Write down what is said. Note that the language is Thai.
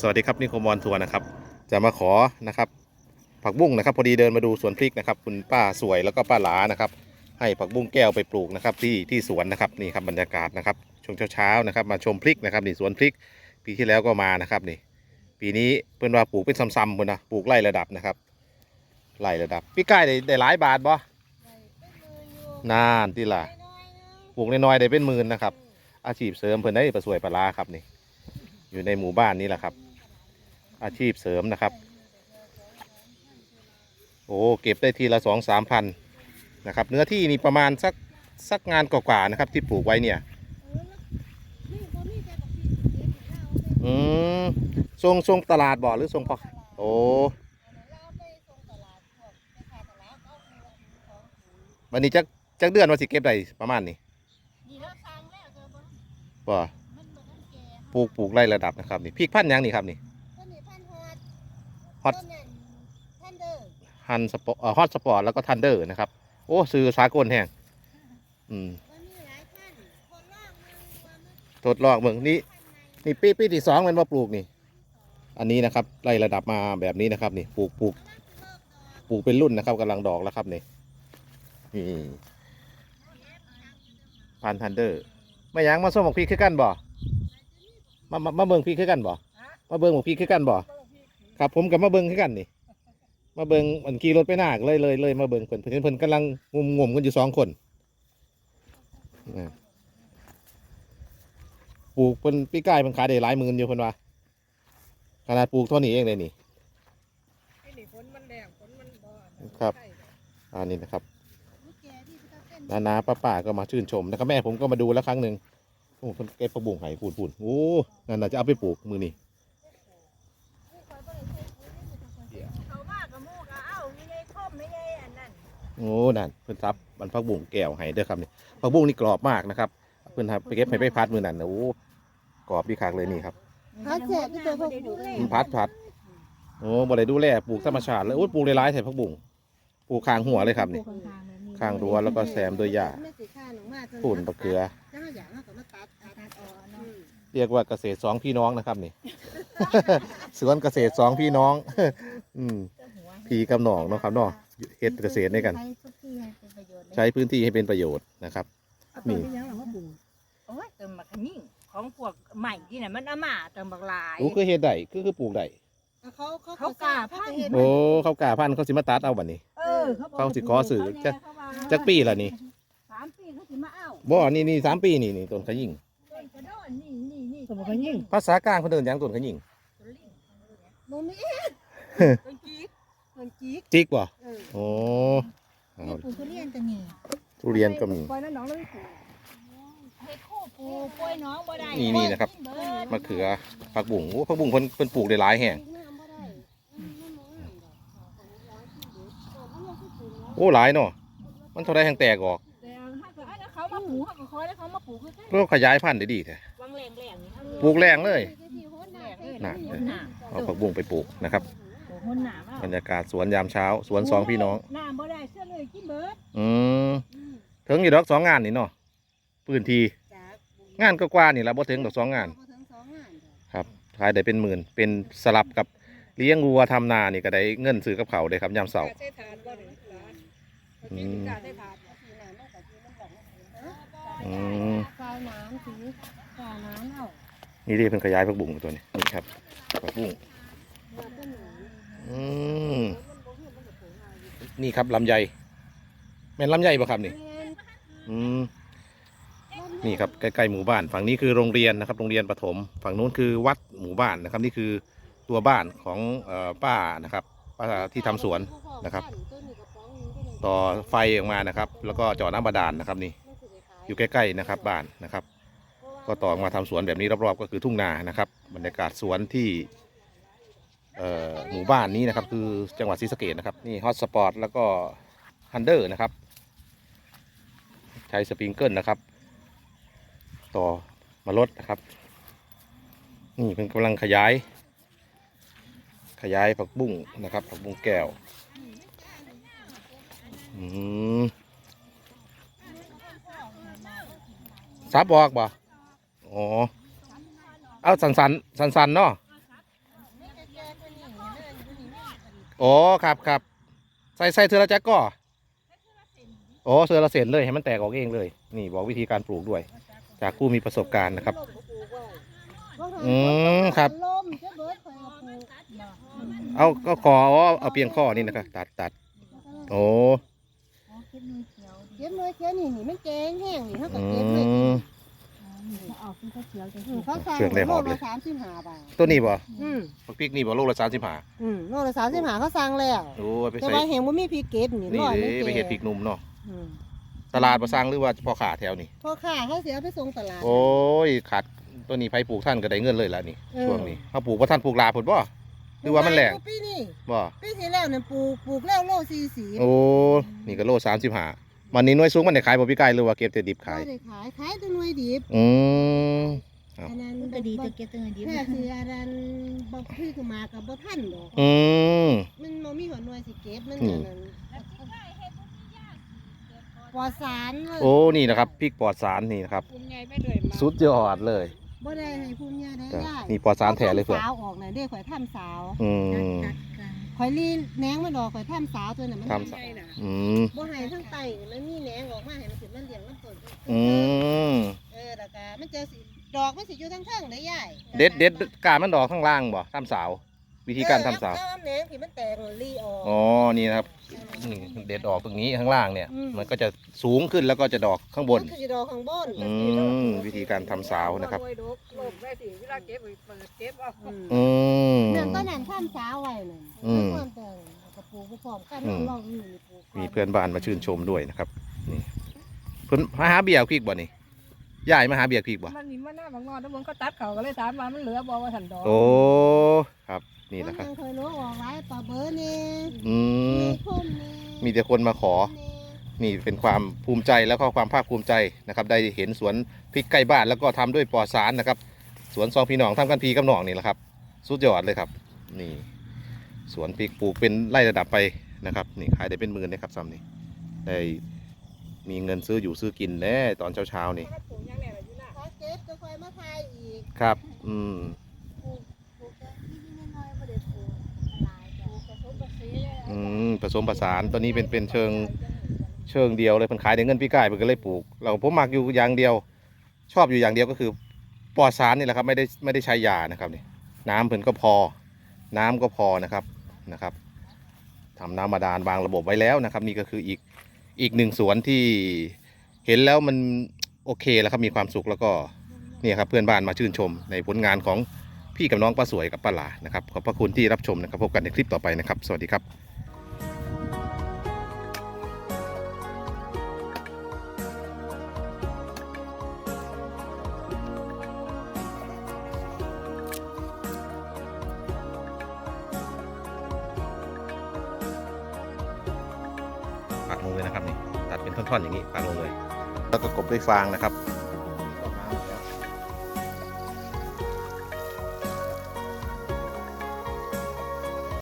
สวัสดีครับนิโคมอนทัวร์นะครับ จะมาขอนะครับ ผักบุ้งนะครับ พอดีเดินมาดูสวนพริกนะครับ คุณป้าสวยแล้วก็ป้าหลานะครับ ให้ผักบุ้งแก้วไปปลูกนะครับที่ที่สวนนะครับนี่ครับบรรยากาศนะครับช่วงเช้าๆนะครับ มาชมพริกนะครับนี่สวนพริก ปีที่แล้วก็มานะครับนี่ ปีนี้เพื่อนว่าปลูกเป็นซ้ำๆเพื่อนนะปลูกไล่ระดับนะครับไล่ระดับ พี่ใกล้ได้ได้หลายบาทบ่นานที่ล่ะปลูกน้อยๆได้เป็นหมื่นนะครับ อาชีพเสริมเพื่อนได้ประสวยปลาร้าครับนี่อยู่ในหมู่บ้านนี้แหละครับ อาชีพเสริมนะครับ โอ้เก็บได้ทีละสองสามพันนะครับ เนื้อที่นี่ประมาณสักสักงานกว่าๆนะครับ ที่ปลูกไว้เนี่ยอืมทรงทรงตลาดบ่หรือทรงพอโอ้วันนี้จักจักเดือนว่าสิเก็บได้ประมาณนี้บ่ปลูกปลูกไล่ระดับนะครับนี่พริกพันธุ์หยังนี่ครับนี่ ฮอตฮันสปอร์ฮอตสปอร์ตแล้วก็ทันเดอร์นะครับ โอ้ซื้อสากลแห้งอืมมันมีหลายท่านคนลอดลองเมืองนี่นี่ปีปีที่สองมันมาปลูกนี่ อันนี้นะครับไล่ระดับมาแบบนี้นะครับ นี่ปลูกปลูกปลูกเป็นรุ่นนะครับกำลังดอกแล้วครับนี่นี่พันทันเดอร์ไม่ยังมาส้มหมกพริกคือกันบ่มามามาเบิ่งพริกคือกันบ่มาเบิ่งหมกพริกคือกันบ่ ครับผมกับมาเบิงคือกันนี่ มาเบิ่งมันขี่รถไปหน้าก็เลยเลยเลยมาเบิงเพิ่นเพิ่นเพิ่นกำลังงมงมกันอยู่สองคนอ่าปลูกเป็นปีกายมันขายได้หลายหมื่นอยู่เพิ่นว่าขนาดปลูกเท่านี้เองเลยนี่ไอ้นี่ฝนมันแรงฝนมันบ่ครับ ใช่อันนี้นะครับลูกแกที่เขาเต้นานาป้าป้าก็มาชื่นชมนะครับแม่ผมก็มาดูแล้วครั้งหนึ่งโอ้เพิ่นเก็บผักบุ้งไห้ปูนปูนโอ้นั่นน่ะจะเอาไปปลูกมือนี่ เขามากกับมูกเอ้าไม่ได้คมไม่ได้อันนั้น โอ้นั่นเพิ่นซับมันผักบุ้งแก้วไห้เด้อครับนี่ผักบุ้งนี่กรอบมากนะครับ เพิ่นทำไปเก็บให้ไปพัดมือนั่นนะโอ้กรอบดีคักเลยนี่ครับเขาแจกที่ตัวเขาดูมันพัดพัดโอ้บ่ได้ดูแลปลูกธรรมชาติเลยโอ้ปลูกหลายๆใส่ผักบุ้งปลูกคางหัวเลยครับนี่ข้างรั้วแล้วก็แซมด้วยหญ้าแม่สิข้าหนูมาปุ่นตะเกือจ้าอย่างเขาก็มาตัดตัดออกเนาะเรียกว่าเกษตรสองพี่น้องนะครับนี่สวนเกษตรสองพี่น้อง อืมพี่กับน้องเนาะครับเนาะ เฮ็ดเกษตรด้วยกัน ใช้ทุกที่ให้เป็นประโยชน์ใช้พื้นที่ให้เป็นประโยชน์นะครับนี่ยังหลังว่าปุ่นโอ้ยเติมบักขมิ้งของพวกใหม่ที่น่ะมันเอามาเติมบักหลายโอ้คือเฮ็ดได้คือคือปลูกได้เขาเขาเขากล้าพัน เห็นโอ้เขากล้าพันธุ์เขาสิมาตัดเอาบัดนี้ เออเขาสิขอสื่อจะ เขาว่าจักปีละนี่สามปีเขาสิมาเอาบ่นี่นี่สามปีนี่นี่ต้นขยิ่งต้นกระโดดนี่นี่นี่สมกันยิ่งภาษากลางเขาเดินหยังต้นขยิ่งต้นลิงบ่มีต้นจี๊ด เงินจีกจิกบ่เออโอ้เอาปลูกทุเรียนตัวนี้ทุเรียนก็มี ปล่อยแล้วน้องเลยปลูกเฮ็ดคู่ปลูกปล่อยน้องบ่ได้นี่นี่นะครับมะเขือผักบุ้งโอ้ผักบุ้งเพิ่นเพิ่นปลูกได้หลายแห่งโอ้หลายเนาะมันเท่าไรแห่งแตกออกแต่ถ้าเกิดอันนั้นเขามาปลูกเขาก็คอยแล้วเขามาปลูกคือกันเพื่อขยายพันธุ์ได้ดีแท้วางแรงๆนี่เอาปลูกแรงเลยแรน่ะงเลยหนาเอาผักบุ้งไปปลูกนะครับปลูก คนหนามาบรรยากาศสวนยามเช้า สวนสองพี่น้องน้ำบ่ได้เสื้อเลยกินเบิดอืมถึงอยู่ดอกสองงานนี่เนาะพื้นที่งานก็กว่านี่ละบ่ถึงดอกสองงานครับขายได้เป็นหมื่น เป็นสลับกับเลี้ยงวัวทำนานี่ก็ได้เงินซื้อกับเขาวเลยครับยามเสาร์ ใช้ถาดบ่ได้หลานอืมกาใช้ถาดอืมกาวน้ำถือกาวน้ำเอานี่ดิเพิ่นขยายผักบุ้งตัวนี้นี่ครับผักบุ้ง อืมนี่ครับลำไยแม่นลำไยป่ะครับนี่อืมนี่ครับใกล้ๆหมู่บ้าน ฝั่งนี้คือโรงเรียนนะครับ โรงเรียนประถม ฝั่งนู้นคือวัดหมู่บ้านนะครับ นี่คือตัวบ้านของออป้านะครับป้าที่ทำสวนนะครับ ต่อไฟออกมานะครับ แล้วก็เจาะน้ำบาดาลนะครับนี่ อยู่ใกล้ๆนะครับบ้านนะครับ ก็ต่อมาทำสวนแบบนี้รอบๆก็คือทุ่งนานะครับ บรรยากาศสวนที่ หมู่บ้านนี้นะครับคือจังหวัดศรีสะเกดนะครับนี่ฮอตสปอร์ตแล้วก็ฮันเดอร์นะครับ ใช้สปริงเกิลนะครับ ต่อมาลดนะครับ นี่เป็นกำลังขยาย ขยายผักบุ้งนะครับผักบุ้งแก้วอืมซับออกบ่อ๋อเอาสันสันสันสันเนาะ โอ้ครับครับใส่ใส่เทอละจักก็โอ้เทอละเซนเลยให้มันแตกออกเองเลย นี่บอกวิธีการปลูกด้วย จากผู้มีประสบการณ์นะครับ อืมครับลมจะเบิดคอยเอาปลูกเอาก็คออ๋อเอาเพียงข้อนี่นะครับตัดตัดโอ้เก็บหน่อยเขียวนี่นี่มันแกงแห้งนี่เขาก็อืเก็บเลยม เอาซื้อข้าวเขียะถูเขาขยสิบห้าบาตัวนี้บ่ผักพริกนี่บ่โลละสามสิบห้าอืมโละสามสิบห้าเขาสั่งแล้วแต่ใส่ว่าเห็นว่ามีพริกเกตนี่นี่ร้อยนึงเด้ไปเห็นพริกหนุ่มเนาะตลาดบ่สร้งหรือว่าพ่อขาแถวนี้ พ่อขาเขาเสียไปส่งตลาด โอ้ยขาดตัวนี้ไผปลูกท่านก็ได้เงินเลยล่ะนี่ช่วงนี้เขาปลูกบ่ท่านปลูกลาพุ่นบ่หรือว่ามันแหลกปีนี้บ่ปีที่แล้วเนี่ยปลูกปลูกแล้วโลสี่สีโอ้นี่ก็โห้า วันนี้น่วยสูงมันได้ขายบ่พี่ไก่หรือว่าเก็บแต่ดิบขาย ได้ขายขายแตัน่วยดิบอืมอันนั้นก็ดีจะเก็บตังไงดิบแค่สีออันนั้นบ่คือขึ้นมากับบ่ทันดอกอืม มันบ่มีหัวน่วยสิเก็บมันอย่างนั้นปลอดสารเลยโอ้นี่นะครับพริกปลอดสารนี่นะครับ ภูมิจไม่สุดยอดเลยบ่ได้ให้ภูมิยาได้จ้ะได้นี่ปลอดสารแท้เลยเพื่อนสาวออกน่ะเด้ข่อยทำสาวอืม ข่อยลีแหนงมันออกข่อยทำสาวตัวน่ะมันทำสาว อืมบ่ให้ทั้งไตมันมีแหนงออกมาให้มันสิมันเลี้ยงมันต้นอืมเออแล้วก็มันจะสิดอกมันสิอยู่ทั้งเทิงได้ใหญ่เด็ดเด็ดกามันดอกข้างล่างบ่ทำสาว วิธีการทำสาวเออเอแหนงที่มันแตกลีออก อ๋อนี่นะครับนี่เด็ดออกตรงนี้ข้างล่างเนี่ย อืม มันก็จะสูงขึ้นแล้วก็จะดอกข้างบน มันคือสิดอกข้างบนอืมวิธีการทำสาวนะครับโดกโลกได้สิเวลาเก็บไปเปิดเก็บเอาอืมอืมนั่นตอนนั้นทำสาวไว้นั่นอืมความแต่งกระปลูกพร้อมกันอืม ลองนี่ปลูกมีเพื่อนบ้านมาชื่นชมด้วยนะครับ นี่ เพิ่นมาหาเบียร์พริกบ่นี่ยายมาหาเบียร์พริกบ่มันนี่มันหน้าบางงอนแล้วมึงก็ตัดเขาก็เลยถามว่ามันเหลือบ่ว่าสันดอกโอ้ครับ นี่นะครับมันเคยรู้ออกไว้ปลาเบอร์นี่อืมมีคนนี่มีแต่คนมาขอนี่นี่เป็นความภูมิใจแล้วก็ความภาคภูมิใจนะครับได้เห็นสวนพริกใกล้บ้านแล้วก็ทำด้วยปลอดสารนะครับ สวนซองพี่น้องทำกันพีกับน้องนี่แหละครับ สุดยอดเลยครับ นี่ สวนพริกปลูกเป็นไร่ระดับไปนะครับนี่ขายได้เป็นหมื่นนะครับซ้ำนี่ได้มีเงินซื้ออยู่ซื้อกินแน่ตอนเช้าๆนี่ปลูกยังไงล่ะอยู่น่ะถ้าเก็บจะคอยมาทายอีก ครับ อืม ปลูกปลูกแต่นิดๆน้อยๆบ่ได้ปลูกหลายจ้ะ ผสมผสาน อืมผสมผสานตัวนี้เป็นเป็นเชิงเชิงเดียวเลยเพิ่นขายได้เงินพี่กายเพิ่นก็เลยปลูก เราผมมักอยู่อย่างเดียว ชอบอยู่อย่างเดียวก็คือปอดสารนี่แหละครับไม่ได้ไม่ได้ใช้ยานะครับนี่น้ำเพิ่นก็พอ น้ำก็พอนะครับนะครับทำน้ำบาดาลวางระบบไว้แล้วนะครับ นี่ก็คืออีกอีกหนึ่งสวนที่เห็นแล้วมันโอเคแล้วครับมีความสุขแล้วก็นี่ครับเพื่อนบ้านมาชื่นชมในผลงานของพี่กับน้องป้าสวยกับป้าหลานะครับขอบพระคุณที่รับชมนะครับพบกันในคลิปต่อไปนะครับ สวัสดีครับ งเลยนะครับนี่ตัดเป็นท่อนๆอย่างนี้ปักลงเลย แล้วก็กบด้วยฟางนะครับ